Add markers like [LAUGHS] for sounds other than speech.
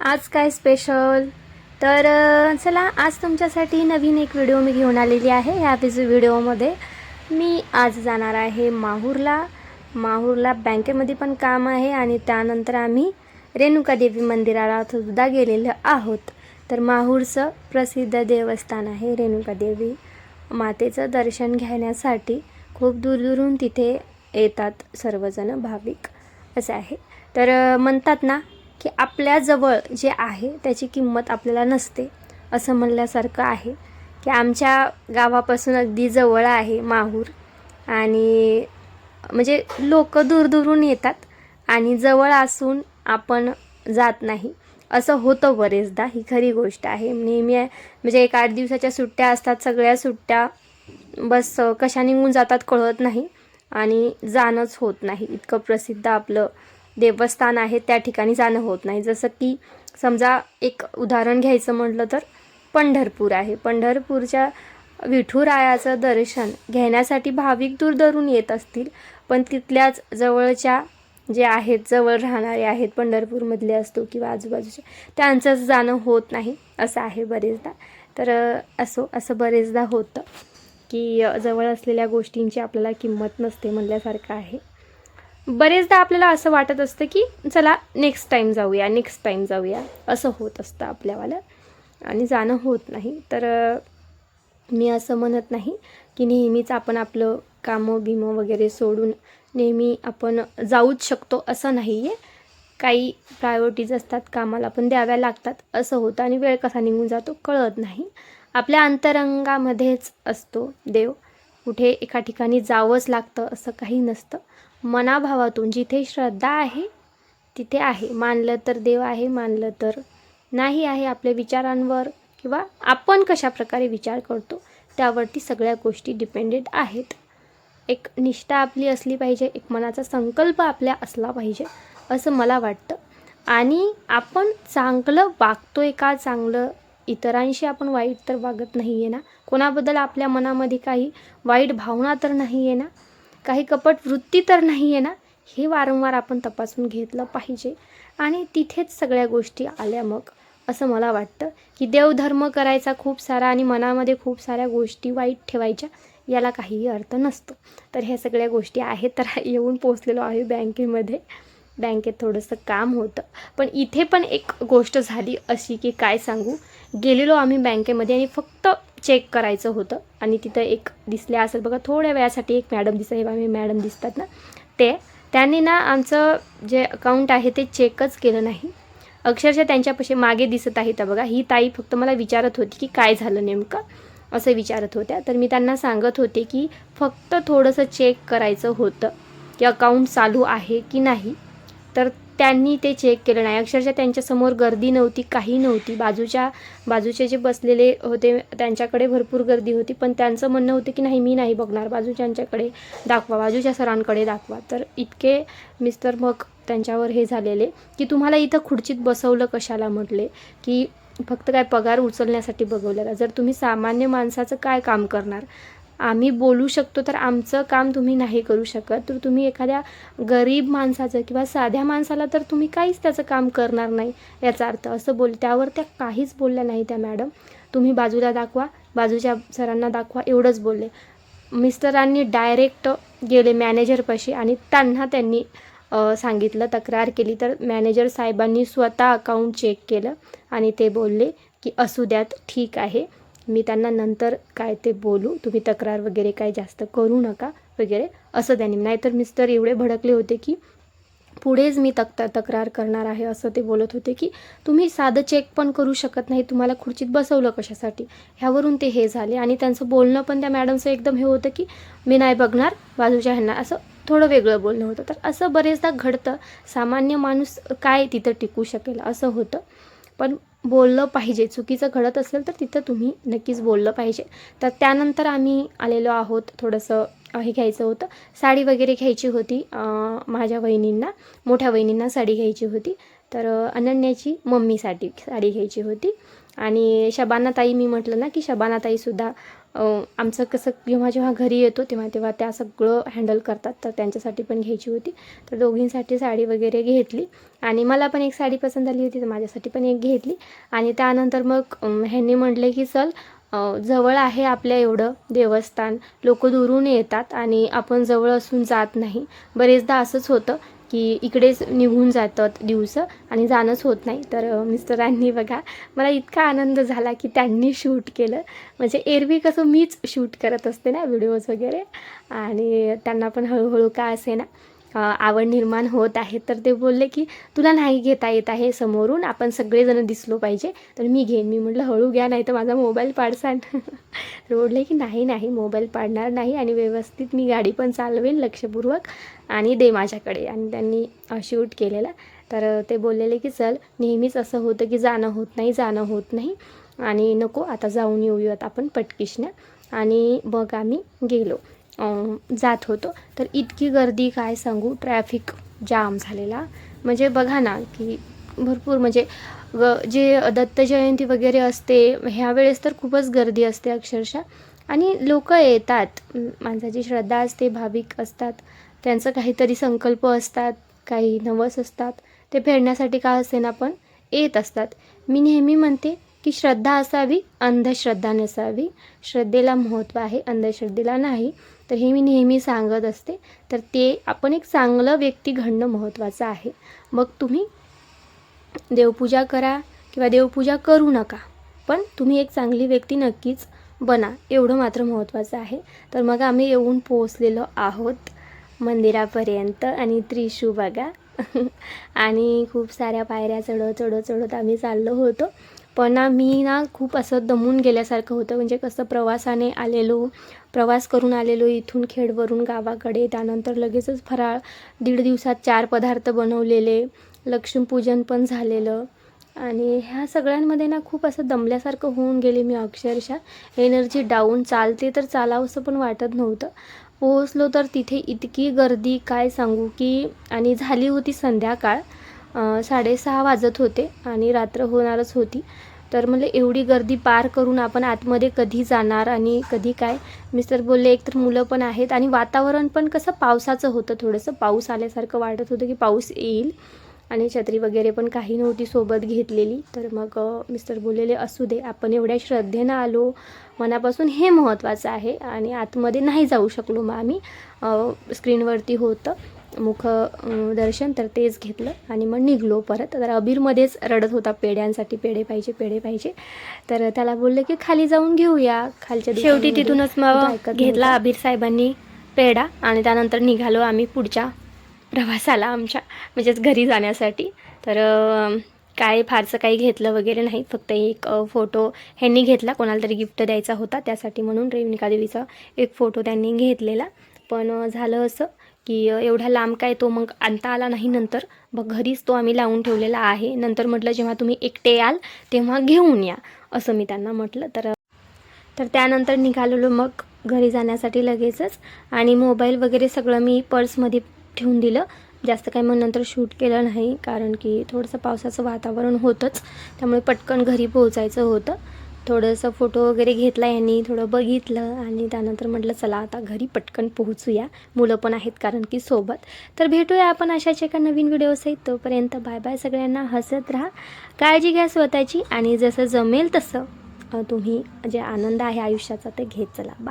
आज काय स्पेशल तर चला आज तुमच्यासाठी नवीन एक व्हिडिओ मी घेऊन आलेली आहे ह्या विज व्हिडिओमध्ये मी आज जाणार आहे माहूरला. माहूरला बँकेमध्ये पण काम आहे आणि त्यानंतर आम्ही रेणुका देवी मंदिराला सुद्धा गेलेलो आहोत. तर माहूरचं प्रसिद्ध देवस्थान आहे रेणुका देवी. मातेचं दर्शन घेण्यासाठी खूप दूरदूरून तिथे येतात सर्वजण भाविक. असं आहे. तर म्हणतात ना की आपल्याजवळ जे आहे त्याची किंमत आपल्याला नसते असं म्हणल्यासारखं आहे. की आमच्या गावापासून अगदी जवळ आहे माहूर. आणि म्हणजे लोक दूरदूरून येतात आणि जवळ असून आपण जात नाही. असं होतं बरेचदा ही खरी गोष्ट आहे. नेहमी म्हणजे एक आठ दिवसाच्या सुट्ट्या असतात सगळ्या सुट्ट्या बस कशा निघून जातात कळत नाही आणि जाणंच होत नाही. इतकं प्रसिद्ध आपलं देवस्थान आहेत त्या ठिकाणी जाणं होत नाही. जसं की समजा एक उदाहरण घ्यायचं म्हटलं तर पंढरपूर आहे. पंढरपूरच्या विठुरायाचं दर्शन घेण्यासाठी भाविक दूरदरून येत असतील पण तिथल्याच जवळच्या जे आहेत जवळ राहणारे आहेत पंढरपूरमधले असतो किंवा आजूबाजूचे त्यांचंच जाणं होत नाही असं आहे बरेचदा. तर असो असं बरेचदा होतं की जवळ असलेल्या गोष्टींची आपल्याला किंमत नसते म्हणल्यासारखं आहे. बरेचदा आपल्याला असं वाटत असतं की चला नेक्स्ट टाईम जाऊया नेक्स्ट टाईम जाऊया. असं होत असतं आपल्यावाला. आणि जाणं होत नाही. तर मी असं म्हणत नाही की नेहमीच आपण आपलं कामं बिमं वगैरे सोडून नेहमी आपण जाऊच शकतो असं नाही आहे काही प्रायोरिटीज असतात कामाला पण द्याव्या लागतात. असं होतं आणि वेळ कसा निघून जातो कळत नाही. आपल्या अंतरंगामध्येच असतो देव. कुठे एका ठिकाणी जावंच लागतं असं काही नसतं. मनाभावातून जिथे श्रद्धा आहे तिथे आहे. मानलं तर देव आहे मानलं तर नाही आहे. आपल्या विचारांवर किंवा आपण कशा प्रकारे विचार करतो त्यावरती सगळ्या गोष्टी डिपेंडेड आहेत. एक निष्ठा आपली असली पाहिजे एक मनाचा संकल्प आपल्या असला पाहिजे असं मला वाटतं. आणि आपण चांगलं वागतो आहे का चांगलं इतरांशी आपण वाईट तर वागत नाही आहे ना? कोणाबद्दल आपल्या मनामध्ये काही वाईट भावना तर नाही आहे ना? काही कपट वृत्ती तर नाही आहे ना? हे वारंवार आपण तपासून घेतलं पाहिजे. आणि तिथेच सगळ्या गोष्टी आल्या मग. असं मला वाटतं की देवधर्म करायचा खूप सारा आणि मनामध्ये खूप साऱ्या गोष्टी वाईट ठेवायच्या याला काहीही अर्थ नसतो. तर ह्या सगळ्या गोष्टी आहेत तर येऊन पोचलेलो आहे बँकेमध्ये. बँकेत थोडंसं काम होतं. पण इथे पण एक गोष्ट झाली अशी की काय सांगू? गेलेलो आम्ही बँकेमध्ये आणि फक्त चेक करायचं होतं. आणि तिथं एक दिसल्या असेल. बघा थोड्या वेळासाठी एक मॅडम दिसत हे मॅडम दिसतात ना. ते त्यांनी ना आमचं जे अकाउंट आहे ते चेकच केलं नाही. अक्षरशः त्यांच्यापाशी मागे दिसत आहे तर बघा ही ताई फक्त मला विचारत होती की काय झालं नेमकं? असं विचारत होत्या. तर मी त्यांना सांगत होते की फक्त थोडंसं चेक करायचं होतं की अकाउंट चालू आहे की नाही. तर त्यांनी ते चेक केलं नाही. अक्षरशः त्यांच्यासमोर गर्दी नव्हती काही नव्हती. बाजूच्या बाजूचे जे बसलेले होते त्यांच्याकडे भरपूर गर्दी होती. पण त्यांचं म्हणणं होतं की नाही मी नाही बघणार. बाजूच्यांच्याकडे दाखवा बाजूच्या सरांकडे दाखवा. तर इतके मिस्टर मग त्यांच्यावर हे झालेले की तुम्हाला इथं खुर्चीत बसवलं कशाला म्हटले? की फक्त काय पगार उचलण्यासाठी बघवलेला. जर तुम्ही सामान्य माणसाचं काय काम करणार? आम्ही बोलू शकतो तर आमचं काम तुम्ही नाही करू शकत. तर तुम्ही एखाद्या गरीब माणसाचं किंवा साध्या माणसाला तर तुम्ही काहीच त्याचं काम करणार नाही याचा अर्थ असं बोल त्यावर त्या काहीच बोलल्या नाही त्या मॅडम. तुम्ही बाजूला दाखवा बाजूच्या सरांना दाखवा एवढंच बोलले. मिस्टरांनी डायरेक्ट गेले मॅनेजरपाशी आणि त्यांना त्यांनी सांगितलं तक्रार केली. तर मॅनेजर साहेबांनी स्वतः अकाउंट चेक केलं आणि ते बोलले की असू द्यात ठीक आहे. मी त्यांना नंतर काय ते बोलू तुम्ही तक्रार वगैरे काय जास्त करू नका वगैरे असं त्यांनी. नाहीतर मिस्टर एवढे भडकले होते की पुढेच मी तक तक्रार करणार आहे असं ते बोलत होते की तुम्ही साधं चेक पण करू शकत नाही तुम्हाला खुर्चीत बसवलं कशासाठी? ह्यावरून ते हे झाले आणि त्यांचं बोलणं पण त्या मॅडमचं एकदम हे होतं की मी नाही बघणार बाजूच्या ह्यांना असं थोडं वेगळं बोलणं होतं. तर असं बरेचदा घडतं सामान्य माणूस काय तिथं टिकू शकेल असं होतं. पण बोललं पाहिजे. चुकीचं घडत असेल तर तिथं तुम्ही नक्कीच बोललं पाहिजे. तर त्यानंतर आम्ही आलेलो आहोत थोडंसं हे घ्यायचं होतं. साडी वगैरे घ्यायची होती माझ्या वहिनींना मोठ्या वहिनींना साडी घ्यायची होती. तर अनन्याची मम्मीसाठी साडी घ्यायची होती. आणि शबानाताई मी म्हटलं ना की शबानाताईसुद्धा आमचं कसं जेव्हा जेव्हा घरी येतो तेव्हा तेव्हा त्या सगळं हँडल करतात. तर त्यांच्यासाठी पण घ्यायची होती. तर दोघींसाठी साडी वगैरे घेतली. आणि मला पण एक साडी पसंत आली होती तर माझ्यासाठी पण एक घेतली. आणि त्यानंतर मग ह्यांनी म्हटले की चल जवळ आहे आपल्या एवढं देवस्थान. लोक दुरून येतात आणि आपण जवळ असून जात नाही. बरेचदा असंच होतं. की इकडेच निघून जातात दिवस आणि जाणंच होत नाही. तर मिस्टरांनी बघा मला इतका आनंद झाला की त्यांनी शूट केलं. म्हणजे एरवी कसं मीच शूट करत असते ना व्हिडिओज वगैरे. आणि त्यांना पण हळूहळू का असे ना आवड निर्माण होत आहे. तर ते बोलले की तुला नाही घेता येत आहे समोरून आपण सगळेजण दिसलो पाहिजे. तर मी घेईन. मी म्हटलं हळू घ्या नाही तर माझा मोबाईल पाडसान तर बोलले की नाही नाही मोबाईल पाडणार नाही आणि व्यवस्थित मी गाडी पण चालवेन लक्षपूर्वक आणि दे माझ्याकडे. आणि त्यांनी शूट केलेला. तर ते बोललेले की चल नेहमीच असं होतं की जाणं होत नाही जाणं होत नाही. आणि नको आता जाऊन येऊयात आपण पटकिशनं. आणि मग आम्ही गेलो. जात होतो. तर इतकी गर्दी काय सांगू? ट्रॅफिक जाम झालेला. म्हणजे बघा ना की भरपूर म्हणजे ग जे दत्त जयंती वगैरे असते ह्या वेळेस तर खूपच गर्दी असते अक्षरशः. आणि लोक येतात. माणसाची श्रद्धा असते भाविक असतात. त्यांचं काहीतरी संकल्प असतात काही नवस असतात. ते फेडण्यासाठी का असेना पण येत असतात. मी नेहमी म्हणते की श्रद्धा असावी अंधश्रद्धा नसावी. श्रद्धेला महत्त्व आहे अंधश्रद्धेला नाही. तर हे मी नेहमी सांगत असते. तर ते आपण एक चांगलं व्यक्ती घडणं महत्त्वाचं आहे. मग तुम्ही देवपूजा करा किंवा देवपूजा करू नका पण तुम्ही एक चांगली व्यक्ती नक्कीच बना. एवढं मात्र महत्त्वाचं आहे. तर मग आम्ही येऊन पोहोचलेलो आहोत मंदिरापर्यंत आणि त्रिशू बघा. [LAUGHS] आणि खूप साऱ्या पायऱ्या चढत चढत चढत आम्ही चाललो होतो. पण ना मी ना खूप असं दमून गेल्यासारखं होतं. म्हणजे कसं प्रवासाने आलेलो प्रवास करून आलेलो इथून खेडवरून गावाकडे. त्यानंतर लगेचच फराळ दीड दिवसात चार पदार्थ बनवलेले. लक्ष्मीपूजन पण झालेलं. आणि ह्या सगळ्यांमध्ये ना खूप असं दमल्यासारखं होऊन गेले मी अक्षरशः. एनर्जी डाऊन चालते तर चालावंसं पण वाटत नव्हतं. पोहोचलो तर तिथे इतकी गर्दी काय सांगू की आणि झाली होती संध्याकाळ. साडेसहा वाजत होते आणि रात्र होणारच होती. तर म्हणलं एवढी गर्दी पार करून आपण आतमध्ये कधी जाणार आणि कधी काय? मिस्टर बोलले एक तर मुलं पण आहेत आणि वातावरण पण कसं पावसाचं होतं थोडंसं. पाऊस आल्यासारखं वाटत होतं की पाऊस येईल आणि छत्री वगैरे पण काही नव्हती सोबत घेतलेली. तर मग मिस्टर बोललेले असू दे आपण एवढ्या श्रद्धेनं आलो. मनापासून हे महत्त्वाचं आहे आणि आतमध्ये नाही जाऊ शकलो मग आम्ही. स्क्रीनवरती होतं. मुख दर्शन तर तेच घेतलं आणि मग निघलो परत. तर अबीरमध्येच रडत होता पेड्यांसाठी पेढे पाहिजे पेढे पाहिजे. तर त्याला बोलले की खाली जाऊन घेऊया. खालच्या शेवटी. तिथूनच मग घेतला. अबीर साहेबांनी पेढा आणि त्यानंतर निघालो आम्ही पुढच्या प्रवासाला आमच्या म्हणजेच घरी जाण्यासाठी. तर काय फारसं काही घेतलं वगैरे नाही. फक्त एक फोटो ह्यांनी घेतला. कोणाला तरी गिफ्ट द्यायचा होता. त्यासाठी म्हणून रेवनिका देवीचा एक फोटो त्यांनी घेतलेला. पण झालं असं. की एवढा लांब काय तो मग आणता आला नाही नंतर. मग घरीच तो आम्ही लावून ठेवलेला आहे. नंतर म्हटलं जेव्हा तुम्ही एकटे याल तेव्हा घेऊन या असं मी त्यांना म्हटलं. तर तर त्यानंतर निघालेलो मग घरी जाण्यासाठी लगेचच. आणि मोबाईल वगैरे सगळं मी पर्समध्ये ठेवून दिलं. जास्त काही मग नंतर शूट केलं नाही कारण की थोडंसं पावसाचं वातावरण होतंच. त्यामुळे पटकन घरी पोहोचायचं होतं. थोडंसं फोटो वगैरे घेतला यांनी थोडं बघितलं आणि त्यानंतर म्हटलं चला आता घरी पटकन पोहोचूया. मुलं पण आहेत कारण की सोबत. तर भेटूया आपण अशाच एका नवीन व्हिडिओसहित. तोपर्यंत बाय बाय सगळ्यांना हसत राहा. काळजी घ्या स्वतःची आणि जसं जमेल तसं तुम्ही जे आनंद आहे आयुष्याचा ते घेत चला. बाय.